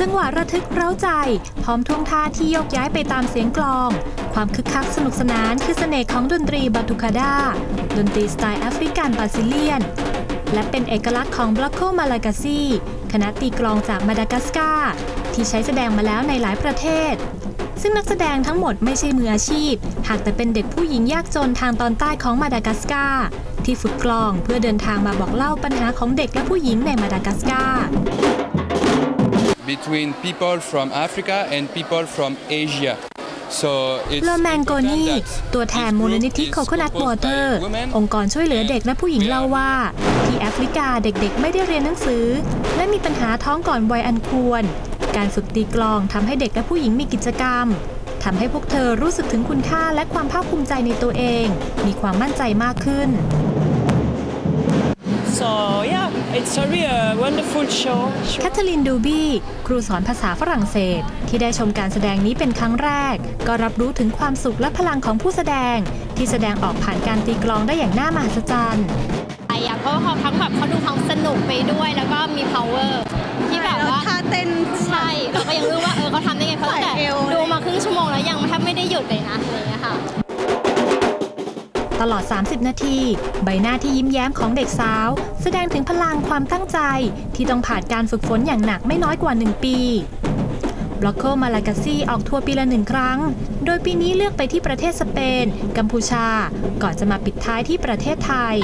จังหวะระทึกเร้าใจ พร้อมท่วงท่าที่โยกย้ายไปตามเสียงกลอง ความคึกคักสนุกสนานคือเสน่ห์ของดนตรีบาตุคาดาดนตรีสไตล์แอฟริกันบราซิเลียน และเป็นเอกลักษณ์ของบล็อกโ m มาลากาซีคณะตีกลองจากมาดากัสการ์ที่ใช้แสดงมาแล้วในหลายประเทศ ซึ่งนักแสดงทั้งหมดไม่ใช่มืออาชีพ หากแต่เป็นเด็กผู้หญิงยากจนทางตอนใต้ของมาดากัสการ์ที่ฝึกกลองเพื่อเดินทางมาบอกเล่าปัญหาของเด็กและผู้หญิงในมาดากัสการ์ between people from Africa and people from Asia. So it's โลแมนโกนี important that ตัวแทน this มูล group นิธิ is โคโคนัท composed วอเตอร์ by women องค์กรช่วยเหลือเด็กและผู้หญิงเล่าว่า ที่แอฟริกาเด็กๆ ไม่ได้เรียนหนังสือ และมีปัญหาท้องก่อนวัยอันควร การฝึกตีกลองทำให้เด็กและผู้หญิงมีกิจกรรมทำให้พวกเธอรู้สึกถึงคุณค่าและความภาคภูมิใจในตัวเอง มีความมั่นใจมากขึ้น So yeah, it's a real wonderful show. แคทเธอรีนดูบี้ครูสอนภาษาฝรั่งเศส ที่ได้ชมการแสดงนี้เป็นครั้งแรก ก็รับรู้ถึงความสุขและพลังของผู้แสดง ที่แสดงออกผ่านการตีกลองได้อย่างน่ามหัศจรรย์ไปอะเพราะว่าเขาทั้งแบบเขาดูทั้งสนุกไปด้วยแล้วก็มี power ที่แบบว่าท่าเต้น ตลอด 30 นาที ใบหน้าที่ยิ้มแย้มของเด็กสาว แสดงถึงพลังความตั้งใจ ที่ต้องผ่านการฝึกฝนอย่างหนักไม่น้อยกว่า 1 ปีบล็อกโ m มาลากาซีออกทัวร์ปีละหนึ่งครั้ง โดยปีนี้เลือกไปที่ประเทศสเปน กัมพูชา ก่อนจะมาปิดท้ายที่ประเทศไทย